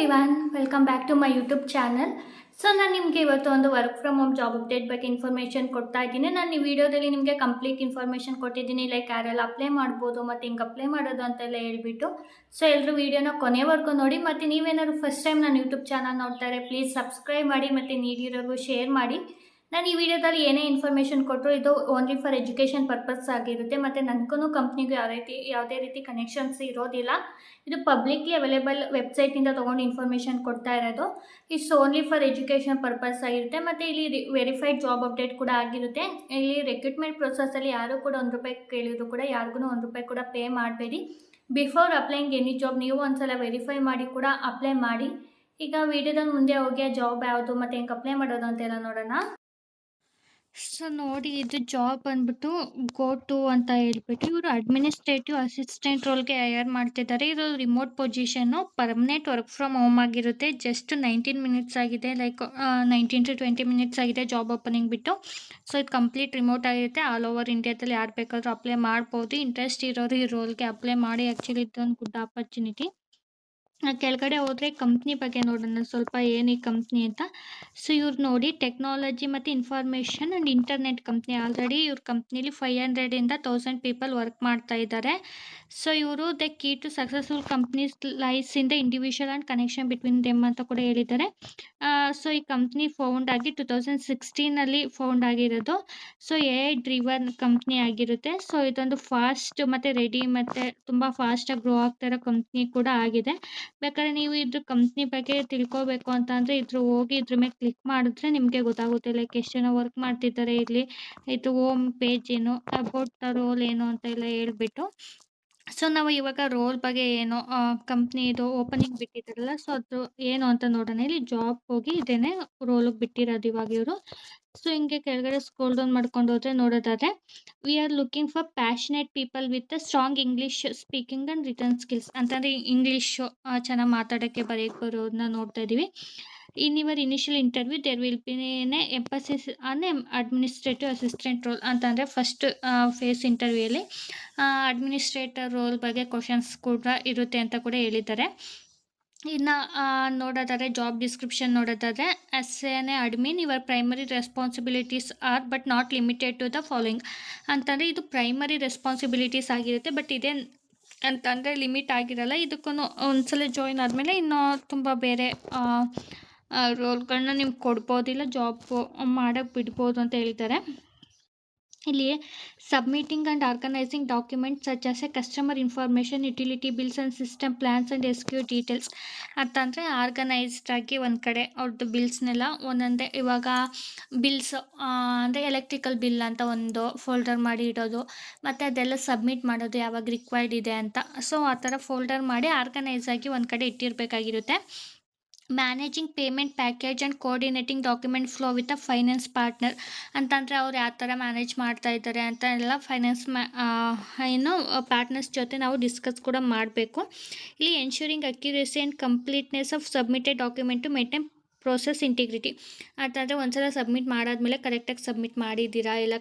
Everyone welcome back to my YouTube channel so ನಾನು ನಿಮಗೆ ಇವತ್ತು ಒಂದು work from home job update ಬಗ್ಗೆ ಇನ್ಫಾರ್ಮೇಷನ್ ಕೊಡ್ತಾ ಇದ್ದೀನಿ. ನಾನು ಈ ವಿಡಿಯೋದಲ್ಲಿ ನಿಮಗೆ ಕಂಪ್ಲೀಟ್ ಇನ್ಫಾರ್ಮೇಷನ್ ಕೊಟ್ಟಿದ್ದೀನಿ ಲೈಕ್ ಯಾರೆಲ್ಲ ಅಪ್ಲೈ ಮಾಡ್ಬೋದು, ಮತ್ತು ಹಿಂಗೆ ಅಪ್ಲೈ ಮಾಡೋದು ಅಂತೆಲ್ಲ ಹೇಳ್ಬಿಟ್ಟು. ಸೊ ಎಲ್ಲರೂ ವೀಡಿಯೋನ ಕೊನೆವರೆಗೂ ನೋಡಿ, ಮತ್ತು ನೀವೇನಾದ್ರು ಫಸ್ಟ್ ಟೈಮ್ ನಾನು ಯೂಟ್ಯೂಬ್ ಚಾನಲ್ ನೋಡ್ತಾರೆ ಪ್ಲೀಸ್ ಸಬ್ಸ್ಕ್ರೈಬ್ ಮಾಡಿ, ಮತ್ತು ನೀಡಿರೋರ್ಗೂ ಶೇರ್ ಮಾಡಿ. ನಾನು ಈ ವಿಡಿಯೋದಲ್ಲಿ ಏನೇ ಇನ್ಫಾರ್ಮೇಷನ್ ಕೊಟ್ಟರು ಇದು ಓನ್ಲಿ ಫಾರ್ ಎಜುಕೇಷನ್ ಪರ್ಪಸ್ ಆಗಿರುತ್ತೆ. ಮತ್ತು ನನಗೂ ಕಂಪ್ನಿಗೂ ಯಾವ ರೀತಿ, ಯಾವುದೇ ರೀತಿ ಕನೆಕ್ಷನ್ಸ್ ಇರೋದಿಲ್ಲ. ಇದು ಪಬ್ಲಿಕ್ಲಿ ಅವೈಲೇಬಲ್ ವೆಬ್ಸೈಟಿಂದ ತೊಗೊಂಡು ಇನ್ಫಾರ್ಮೇಷನ್ ಕೊಡ್ತಾ ಇರೋದು. It's only for education purpose ಆಗಿರುತ್ತೆ. ಮತ್ತು ಇಲ್ಲಿ ವೆರಿಫೈಡ್ ಜಾಬ್ ಅಪ್ಡೇಟ್ ಕೂಡ ಆಗಿರುತ್ತೆ. ಇಲ್ಲಿ ರೆಕ್ರೂಟ್ಮೆಂಟ್ ಪ್ರೊಸೆಸಲ್ಲಿ ಯಾರು ಕೂಡ ಒಂದು ರೂಪಾಯಿ ಕೇಳಿದ್ರು ಕೂಡ ಯಾರಿಗೂ ಒಂದು ರೂಪಾಯಿ ಕೂಡ ಪೇ ಮಾಡಬೇಡಿ. ಬಿಫೋರ್ ಅಪ್ಲೈಂಗ್ ಎನಿ ಜಾಬ್ ನೀವು ಒಂದ್ಸಲ ವೆರಿಫೈ ಮಾಡಿ ಕೂಡ ಅಪ್ಲೈ ಮಾಡಿ. ಈಗ ವಿಡಿಯೋದಲ್ಲಿ ಮುಂದೆ ಹೋಗಿ ಜಾಬ್ ಯಾವುದು, ಮತ್ತು ಹೆಂಗೆ ಅಪ್ಲೈ ಮಾಡೋದು ಅಂತೆಲ್ಲ ನೋಡೋಣ. ಸೊ ನೋಡಿ ಇದು ಜಾಬ್ ಬಂದ್ಬಿಟ್ಟು ಗೋ ಟು ಅಂತ ಹೇಳ್ಬಿಟ್ಟು ಇವರು ಅಡ್ಮಿನಿಸ್ಟ್ರೇಟಿವ್ ಅಸಿಸ್ಟೆಂಟ್ ರೋಲ್ಗೆ ಹೈಯರ್ ಮಾಡ್ತಿದ್ದಾರೆ. ಇದು remote position permanent work from home ಆಗಿರುತ್ತೆ. ಜಸ್ಟ್ ನೈನ್ಟೀನ್ ಮಿನಿಟ್ಸ್ ಆಗಿದೆ like nineteen to twenty minutes ಆಗಿದೆ ಜಾಬ್ ಓಪನಿಂಗ್ ಬಿಟ್ಟು. ಸೊ ಇದು ಕಂಪ್ಲೀಟ್ ರಿಮೋಟ್ ಆಗಿರುತ್ತೆ. ಆಲ್ ಓವರ್ ಇಂಡಿಯಾದಲ್ಲಿ ಯಾರು ಬೇಕಾದರೂ ಅಪ್ಲೈ ಮಾಡ್ಬೋದು. ಇಂಟ್ರೆಸ್ಟ್ ಇರೋರು ಈ ರೋಲ್ಗೆ ಅಪ್ಲೈ ಮಾಡಿ. ಆ್ಯಕ್ಚುಲಿ ಇದೊಂದು ಗುಡ್ ಆಪರ್ಚುನಿಟಿ ಕೆಳಗಡೆ ಹೋದರೆ ಕಂಪ್ನಿ ಬಗ್ಗೆ ನೋಡೋಣ, ಸ್ವಲ್ಪ ಏನು ಈ ಕಂಪ್ನಿ ಅಂತ. ಸೊ ಇವ್ರು ನೋಡಿ ಟೆಕ್ನಾಲಜಿ ಮತ್ತು information and internet company already ಇವ್ರ ಕಂಪ್ನಿಲಿ ಫೈವ್ ಹಂಡ್ರೆಡಿಂದ ತೌಸಂಡ್ ಪೀಪಲ್ ವರ್ಕ್ ಮಾಡ್ತಾ ಇದ್ದಾರೆ ಸೊ ಇವರು the key to successful companies lies ಇಂದ individual and connection between them ಅಂತ ಕೂಡ ಹೇಳಿದ್ದಾರೆ. ಸೊ ಈ ಕಂಪ್ನಿ ಫೌಂಡ್ ಆಗಿ ಟು ತೌಸಂಡ್ ಸಿಕ್ಸ್ಟೀನಲ್ಲಿ ಫೌಂಡ್ ಆಗಿರೋದು. ಸೊ ಎ ಡ್ರಿವನ್ ಕಂಪ್ನಿ ಆಗಿರುತ್ತೆ. ಸೊ ಇದೊಂದು ಫಾಸ್ಟ್ ಮತ್ತು ರೆಡಿ ಮತ್ತು ತುಂಬ ಫಾಸ್ಟಾಗಿ ಗ್ರೋ ಆಗ್ತಾ ಇರೋ ಕಂಪ್ನಿ ಕೂಡ ಆಗಿದೆ. ಬೇಕಾದ್ರೆ ನೀವು ಇದ್ರ ಕಂಪನಿ ಬಗ್ಗೆ ತಿಳ್ಕೊಬೇಕು ಅಂತ ಅಂದ್ರೆ ಇದ್ರ ಹೋಗಿ ಇದ್ರ ಮೇಲೆ ಕ್ಲಿಕ್ ಮಾಡಿದ್ರೆ ನಿಮಗೆ ಗೊತ್ತಾಗುತ್ತೆ. ಲೈಕ್ ಎಷ್ಟು ಜನ ವರ್ಕ್ ಮಾಡ್ತಿದ್ದಾರೆ ಇಲ್ಲಿ. ಇದು ಹೋಮ್ ಪೇಜ್ ಏನು ಅಬೌಟ್ ದ ರೋಲ್ ಏನು ಅಂತ ಎಲ್ಲ ಹೇಳ್ಬಿಟ್ಟು. ಸೊ, ನಾವು ಇವಾಗ ರೋಲ್ ಬಗ್ಗೆ ಏನು ಕಂಪ್ನಿದು ಓಪನಿಂಗ್ ಬಿಟ್ಟಿದ್ದಾರಲ್ಲ ಸೊ, ಅದು ಏನು ಅಂತ ನೋಡೋಣ. ಇಲ್ಲಿ ಜಾಬ್ ಹೋಗಿ ಇದೇನೆ ರೋಲಿಗೆ ಬಿಟ್ಟಿರೋದು ಇವಾಗ ಇವರು. ಸೊ, ಹಿಂಗೆ ಕೆಳಗಡೆ ಸ್ಕೋಲ್ ಡೌನ್ ಮಾಡ್ಕೊಂಡು ಹೋದ್ರೆ ನೋಡೋದಾದ್ರೆ we are looking for passionate people with strong English speaking and written skills ಅಂತಂದರೆ ಇಂಗ್ಲೀಷು ಚೆನ್ನಾಗಿ ಮಾತಾಡೋಕ್ಕೆ ಬರೆಯಕ್ಕೆ ಬರೋದನ್ನ ನೋಡ್ತಾ ಇದ್ದೀವಿ in your initial interview there will be emphasis on administrative assistant role ಅಂತಂದರೆ ಫಸ್ಟ್ ಫೇಸ್ ಇಂಟರ್ವ್ಯೂಲಿ ಅಡ್ಮಿನಿಸ್ಟ್ರೇಟರ್ ರೋಲ್ ಬಗ್ಗೆ ಕ್ವಶನ್ಸ್ ಕೂಡ ಇರುತ್ತೆ ಅಂತ ಕೂಡ ಹೇಳಿದ್ದಾರೆ. ಇನ್ನು ನೋಡೋದಾದರೆ ಜಾಬ್ ಡಿಸ್ಕ್ರಿಪ್ಷನ್ ನೋಡೋದಾದರೆ S N A admin your primary responsibilities are but not limited to the following ಅಂತಂದರೆ ಇದು ಪ್ರೈಮರಿ ರೆಸ್ಪಾನ್ಸಿಬಿಲಿಟೀಸ್ ಆಗಿರುತ್ತೆ ಬಟ್ ಇದೇ ಅಂತಂದರೆ ಲಿಮಿಟ್ ಆಗಿರಲ್ಲ. ಇದಕ್ಕೂ ಒಂದ್ಸಲ ಜಾಯಿನ್ ಆದಮೇಲೆ ಇನ್ನೂ ತುಂಬ ಬೇರೆ ರೋಲ್ಗಳನ್ನ ನಿಮ್ಗೆ ಕೊಡ್ಬೋದಿಲ್ಲ ಜಾಬ್ ಮಾಡೋಕ್ಕೆ ಬಿಡ್ಬೋದು ಅಂತ ಹೇಳ್ತಾರೆ ಇಲ್ಲಿ submitting and organising documents such as a customer information utility bills and system plans and escrow details ಅಂತಂದರೆ ಆರ್ಗನೈಸ್ಡ್ ಆಗಿ ಒಂದು ಕಡೆ ಅವ್ರದ್ದು ಬಿಲ್ಸ್ನೆಲ್ಲ ಒಂದೊಂದೇ, ಇವಾಗ ಬಿಲ್ಸ್ ಅಂದರೆ ಎಲೆಕ್ಟ್ರಿಕಲ್ ಬಿಲ್ ಅಂತ ಒಂದು ಫೋಲ್ಡರ್ ಮಾಡಿ ಇಡೋದು, ಮತ್ತು ಅದೆಲ್ಲ ಸಬ್ಮಿಟ್ ಮಾಡೋದು ಯಾವಾಗ ರಿಕ್ವೈರ್ಡ್ ಇದೆ ಅಂತ. ಸೊ ಆ ಥರ ಫೋಲ್ಡರ್ ಮಾಡಿ ಆರ್ಗನೈಸ್ ಆಗಿ ಒಂದು ಕಡೆ ಇಟ್ಟಿರಬೇಕಾಗಿರುತ್ತೆ. Managing payment package and coordinating document flow with a finance partner ಅಂತಂದರೆ ಅವ್ರು ಯಾವ ಥರ ಮ್ಯಾನೇಜ್ ಮಾಡ್ತಾ ಇದ್ದಾರೆ ಅಂತ ಎಲ್ಲ ಫೈನಾನ್ಸ್ ಮ್ಯಾ ಏನು ಪಾರ್ಟ್ನರ್ಸ್ ಜೊತೆ ನಾವು ಡಿಸ್ಕಸ್ ಕೂಡ ಮಾಡಬೇಕು. ಇಲ್ಲಿ ensuring accuracy and completeness of submitted document to maintain process integrity ಅಂತಂದರೆ ಒಂದ್ಸಲ ಸಬ್ಮಿಟ್ ಮಾಡಾದ್ಮೇಲೆ ಕರೆಕ್ಟಾಗಿ ಸಬ್ಮಿಟ್ ಮಾಡಿದ್ದೀರಾ, ಇಲ್ಲ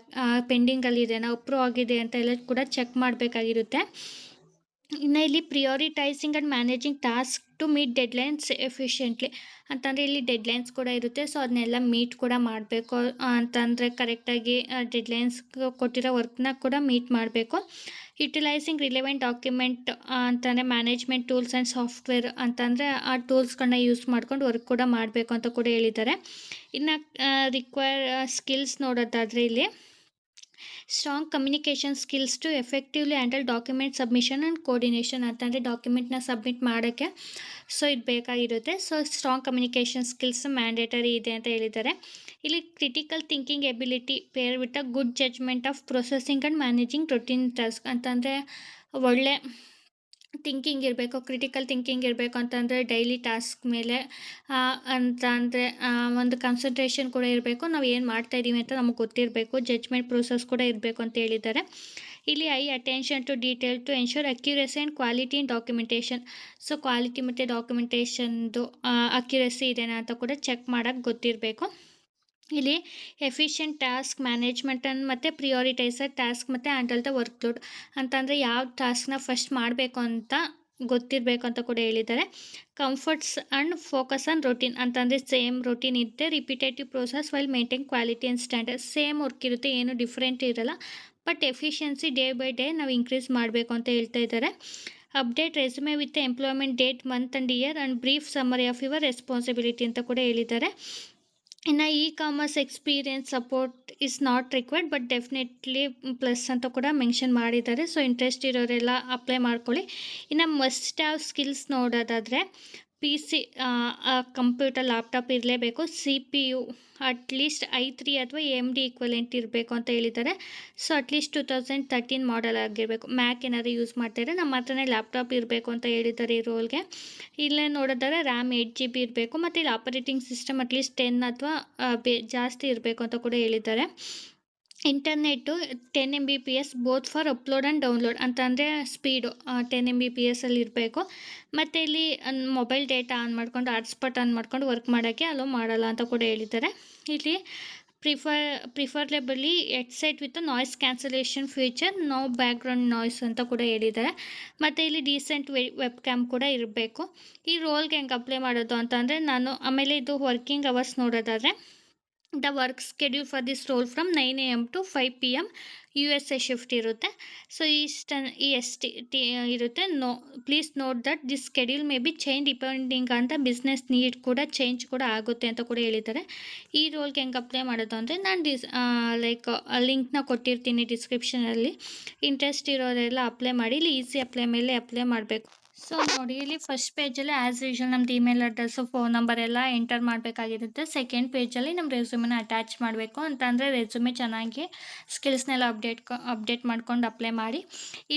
ಪೆಂಡಿಂಗಲ್ಲಿ ಇದೆಯಾ ಅಪ್ರೂವ್ ಆಗಿದೆ ಅಂತ ಎಲ್ಲ ಕೂಡ ಚೆಕ್ ಮಾಡಬೇಕಾಗಿರುತ್ತೆ. ಇನ್ನು ಇಲ್ಲಿ prioritising and managing task to meet deadlines efficiently ಅಂತಂದರೆ ಇಲ್ಲಿ ಡೆಡ್ಲೈನ್ಸ್ ಕೂಡ ಇರುತ್ತೆ. ಸೊ ಅದನ್ನೆಲ್ಲ ಮೀಟ್ ಕೂಡ ಮಾಡಬೇಕು. ಅಂತಂದರೆ ಕರೆಕ್ಟಾಗಿ ಡೆಡ್ಲೈನ್ಸ್ ಕೊಟ್ಟಿರೋ ವರ್ಕ್ನ ಕೂಡ ಮೀಟ್ ಮಾಡಬೇಕು. ಯುಟಿಲೈಸಿಂಗ್ ರಿಲೆವೆಂಟ್ ಡಾಕ್ಯುಮೆಂಟ್ ಅಂತಂದರೆ ಮ್ಯಾನೇಜ್ಮೆಂಟ್ ಟೂಲ್ಸ್ ಆ್ಯಂಡ್ ಸಾಫ್ಟ್ವೇರ್ ಅಂತಂದರೆ ಆ ಟೂಲ್ಸ್ಗಳನ್ನ ಯೂಸ್ ಮಾಡ್ಕೊಂಡು ವರ್ಕ್ ಕೂಡ ಮಾಡಬೇಕು ಅಂತ ಕೂಡ ಹೇಳಿದ್ದಾರೆ. ಇನ್ನು ರಿಕ್ವೈರ್ ಸ್ಕಿಲ್ಸ್ ನೋಡೋದಾದರೆ ಇಲ್ಲಿ strong communication skills to effectively handle document submission and coordination ಅಂತಂದರೆ ಡಾಕ್ಯುಮೆಂಟ್ನ ಸಬ್ಮಿಟ್ ಮಾಡೋಕ್ಕೆ ಸೊ ಇದು ಬೇಕಾಗಿರುತ್ತೆ. So strong communication skills mandatory ಇದೆ ಅಂತ ಹೇಳಿದ್ದಾರೆ. ಇಲ್ಲಿ critical thinking ability pair with a good judgement of processing and managing routine task ಅಂತಂದರೆ ಒಳ್ಳೆ ಥಿಂಕಿಂಗ್ ಇರಬೇಕು ಕ್ರಿಟಿಕಲ್ ಥಿಂಕಿಂಗ್ ಇರಬೇಕು ಅಂತಂದರೆ ಡೈಲಿ ಟಾಸ್ಕ್ ಮೇಲೆ ಅಂತ ಅಂದರೆ ಒಂದು ಕಾನ್ಸಂಟ್ರೇಷನ್ ಕೂಡ ಇರಬೇಕು. ನಾವು ಏನು ಮಾಡ್ತಾಯಿದ್ದೀವಿ ಅಂತ ನಮಗೆ ಗೊತ್ತಿರಬೇಕು. ಜಡ್ಜ್ಮೆಂಟ್ ಪ್ರೊಸೆಸ್ ಕೂಡ ಇರಬೇಕು ಅಂತ ಹೇಳಿದ್ದಾರೆ. ಇಲ್ಲಿ eye attention to detail to ensure accuracy and quality in documentation so quality ಮತ್ತು ಡಾಕ್ಯುಮೆಂಟೇಷನ್ದು ಅಕ್ಯುರೇಸಿ ಇದೆಯಾ ಅಂತ ಕೂಡ ಚೆಕ್ ಮಾಡೋಕ್ಕೆ ಗೊತ್ತಿರಬೇಕು. ಇಲ್ಲಿ ಎಫಿಷಿಯಂಟ್ ಟಾಸ್ಕ್ ಮ್ಯಾನೇಜ್ಮೆಂಟನ್ನು ಮತ್ತು ಪ್ರಿಯೋರಿಟೈಸರ್ ಟಾಸ್ಕ್ ಮತ್ತು ಹ್ಯಾಂಡಲ್ ದ ವರ್ಕ್ಲೋಡ್ ಅಂತಂದರೆ ಯಾವ ಟಾಸ್ಕ್ನ ಫಸ್ಟ್ ಮಾಡಬೇಕು ಅಂತ ಗೊತ್ತಿರಬೇಕು ಅಂತ ಕೂಡ ಹೇಳಿದ್ದಾರೆ. Comforts and focus on routine ಅಂತಂದರೆ ಸೇಮ್ ರೊಟೀನ್ ಇರುತ್ತೆ repetitive process while maintain quality and standard same work ಇರುತ್ತೆ, ಏನು ಡಿಫ್ರೆಂಟ್ ಇರಲ್ಲ. But efficiency day by day ನಾವು ಇನ್ಕ್ರೀಸ್ ಮಾಡಬೇಕು ಅಂತ ಹೇಳ್ತಾ ಇದ್ದಾರೆ. Update resume with employment date month and year and brief summary of your responsibility ಅಂತ ಕೂಡ ಹೇಳಿದ್ದಾರೆ. ಇನ್ನು e commerce experience support is not required but definitely plus ಅಂತ ಕೂಡ ಮೆನ್ಷನ್ ಮಾಡಿದ್ದಾರೆ. ಸೊ ಇಂಟ್ರೆಸ್ಟ್ ಇರೋರೆಲ್ಲ ಅಪ್ಲೈ ಮಾಡ್ಕೊಳ್ಳಿ. ಇನ್ನು ಮಸ್ಟ್ ಹ್ಯಾವ್ ಸ್ಕಿಲ್ಸ್ ನೋಡೋದಾದರೆ ಪಿ ಸಿ ಕಂಪ್ಯೂಟರ್ ಲ್ಯಾಪ್ಟಾಪ್ ಇರಲೇಬೇಕು. C P U at least I three ಅಥವಾ ಎಂ ಡಿ ಈಕ್ವಲೆಂಟ್ ಇರಬೇಕು ಅಂತ ಹೇಳಿದ್ದಾರೆ. So at least two thousand thirteen model ಆಗಿರಬೇಕು. ಮ್ಯಾಕ್ ಏನಾದರೂ ಯೂಸ್ ಮಾಡ್ತಾರೆ ನಮ್ಮ ಹತ್ರನೇ ಲ್ಯಾಪ್ಟಾಪ್ ಇರಬೇಕು ಅಂತ ಹೇಳಿದ್ದಾರೆ ಈ ರೋಲ್ಗೆ ಇಲ್ಲೇ ನೋಡಿದ್ರೆ ರ್ಯಾಮ್ ಏಟ್ ಜಿ ಬಿ ಇರಬೇಕು. ಮತ್ತು ಇಲ್ಲಿ ಆಪರೇಟಿಂಗ್ ಸಿಸ್ಟಮ್ ಅಟ್ಲೀಸ್ಟ್ ಟೆನ್ ಅಥವಾ ಬೇ, ಜಾಸ್ತಿ ಇರಬೇಕು ಅಂತ ಕೂಡ ಹೇಳಿದ್ದಾರೆ. Internet ten M B P S both for upload and download ಅಂತಂದರೆ speed ten M B P ಎಸ್ಸಲ್ಲಿ ಇರಬೇಕು. ಮತ್ತು ಇಲ್ಲಿ ಮೊಬೈಲ್ ಡೇಟಾ ಆನ್ ಮಾಡ್ಕೊಂಡು ಹಾಟ್ಸ್ಪಾಟ್ ಆನ್ ಮಾಡ್ಕೊಂಡು ವರ್ಕ್ ಮಾಡೋಕ್ಕೆ ಅಲೋ ಮಾಡಲ್ಲ ಅಂತ ಕೂಡ ಹೇಳಿದ್ದಾರೆ. ಇಲ್ಲಿ prefer preferably headset with noise cancellation future no background noise ಅಂತ ಕೂಡ ಹೇಳಿದ್ದಾರೆ. ಮತ್ತು ಇಲ್ಲಿ ಡೀಸೆಂಟ್ ವೆ ವೆಬ್ ಕ್ಯಾಮ್ ಕೂಡ ಇರಬೇಕು. ಈ ರೋಲ್ಗೆ ಹೆಂಗೆ ಅಪ್ಲೈ ಮಾಡೋದು ಅಂತಂದರೆ ನಾನು ಆಮೇಲೆ ಇದು ವರ್ಕಿಂಗ್ ಅವರ್ಸ್ ನೋಡೋದಾದರೆ the work schedule for this role from nine A M to five P M U S A shift ಇರುತ್ತೆ. So Eastern E S T T ಇರುತ್ತೆ. No please note that this schedule may be change depending ಅಂತ business need ಕೂಡ change ಕೂಡ ಆಗುತ್ತೆ ಅಂತ ಕೂಡ ಹೇಳಿದ್ದಾರೆ. ಈ ರೋಲ್ಗೆ ಹೆಂಗೆ ಅಪ್ಲೈ ಮಾಡೋದು ಅಂದರೆ ನಾನು ಡಿಸ್ ಲೈಕ್ ಲಿಂಕ್ನ ಕೊಟ್ಟಿರ್ತೀನಿ ಡಿಸ್ಕ್ರಿಪ್ಷನಲ್ಲಿ ಇಂಟ್ರೆಸ್ಟ್ ಇರೋರೆಲ್ಲ ಅಪ್ಲೈ ಮಾಡಿ, ಇಲ್ಲಿ ಈಸಿ ಅಪ್ಲೈ ಮೇಲೆ ಅಪ್ಲೈ ಮಾಡಬೇಕು. ಸೊ ನೋಡಿ, ಇಲ್ಲಿ ಫಸ್ಟ್ ಪೇಜಲ್ಲಿ ಆ್ಯಸ್ ಯೂಶಲ್ ನಮ್ದು ಇಮೇಲ್ ಅಡ್ರೆಸ್ಸು ಫೋನ್ ನಂಬರ್ ಎಲ್ಲ ಎಂಟರ್ ಮಾಡಬೇಕಾಗಿರುತ್ತೆ. ಸೆಕೆಂಡ್ ಪೇಜಲ್ಲಿ ನಮ್ಮ ರೆಸ್ಯೂಮನ್ನ ಅಟ್ಯಾಚ್ ಮಾಡಬೇಕು ಅಂತಂದರೆ ರೆಸ್ಯೂಮೆ ಚೆನ್ನಾಗಿ ಸ್ಕಿಲ್ಸ್ನೆಲ್ಲ ಅಪ್ಡೇಟ್ ಅಪ್ಡೇಟ್ ಮಾಡ್ಕೊಂಡು ಅಪ್ಲೈ ಮಾಡಿ.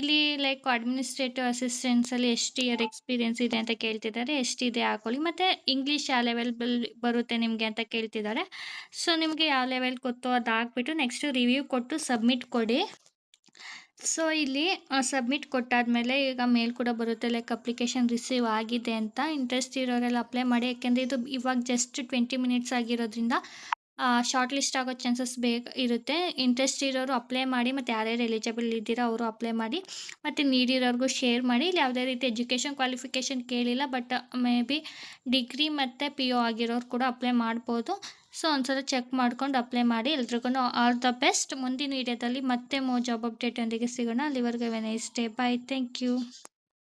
ಇಲ್ಲಿ ಲೈಕ್ ಅಡ್ಮಿನಿಸ್ಟ್ರೇಟಿವ್ ಅಸಿಸ್ಟೆನ್ಸಲ್ಲಿ ಎಷ್ಟು ಇಯರ್ ಎಕ್ಸ್ಪೀರಿಯೆನ್ಸ್ ಇದೆ ಅಂತ ಕೇಳ್ತಿದ್ದಾರೆ ಎಷ್ಟಿದೆ ಹಾಕೊಳ್ಳಿ. ಮತ್ತು ಇಂಗ್ಲೀಷ್ ಯಾವ ಲೆವೆಲ್ ಬರುತ್ತೆ ನಿಮಗೆ ಅಂತ ಕೇಳ್ತಿದ್ದಾರೆ. ಸೊ ನಿಮಗೆ ಯಾವ ಲೆವೆಲ್ ಗೊತ್ತು ಅದು ಹಾಕ್ಬಿಟ್ಟು ನೆಕ್ಸ್ಟು ರಿವ್ಯೂ ಕೊಟ್ಟು ಸಬ್ಮಿಟ್ ಕೊಡಿ. ಸೊ ಇಲ್ಲಿ ಸಬ್ಮಿಟ್ ಕೊಟ್ಟಾದಮೇಲೆ ಈಗ ಮೇಲ್ ಕೂಡ ಬರುತ್ತೆ. ಲೈಕ್ ಅಪ್ಲಿಕೇಶನ್ ರಿಸೀವ್ ಆಗಿದೆ ಅಂತ ಇಂಟ್ರೆಸ್ಟ್ ಇರೋರೆಲ್ಲ ಅಪ್ಲೈ ಮಾಡಿ. ಯಾಕೆಂದರೆ ಇದು ಇವಾಗ ಜಸ್ಟ್ ಟ್ವೆಂಟಿ ಮಿನಿಟ್ಸ್ ಆಗಿರೋದ್ರಿಂದ ಶಾರ್ಟ್ ಲಿಸ್ಟ್ ಆಗೋ ಚಾನ್ಸಸ್ ಬೇಗ ಇರುತ್ತೆ. ಇಂಟ್ರೆಸ್ಟ್ ಇರೋರು ಅಪ್ಲೈ ಮಾಡಿ ಮತ್ತು ಯಾರ್ಯಾರು ಎಲಿಜಿಬಲ್ ಇದ್ದೀರೋ ಅವರು ಅಪ್ಲೈ ಮಾಡಿ ಮತ್ತು ನೀಡಿರೋರಿಗೂ ಶೇರ್ ಮಾಡಿ. ಇಲ್ಲಿ ಯಾವುದೇ ರೀತಿ ಎಜುಕೇಷನ್ ಕ್ವಾಲಿಫಿಕೇಷನ್ ಕೇಳಿಲ್ಲ ಬಟ್ ಮೇ ಬಿ ಡಿಗ್ರಿ ಮತ್ತು ಪಿ ಯು ಆಗಿರೋರು ಕೂಡ ಅಪ್ಲೈ ಮಾಡ್ಬೋದು. ಸೊ ಒಂದ್ಸಲ ಚೆಕ್ ಮಾಡ್ಕೊಂಡು ಅಪ್ಲೈ ಮಾಡಿ. ಎಲ್ರಿಗೂ ಆಲ್ ದ ಬೆಸ್ಟ್ ಮುಂದಿನ ವೀಡಿಯೋದಲ್ಲಿ ಮತ್ತೆ ಮೋ ಜಾಬ್ ಅಪ್ಡೇಟೊಂದಿಗೆ ಸಿಗೋಣ. ಅಲ್ಲಿವರೆಗೂ nice day bye thank you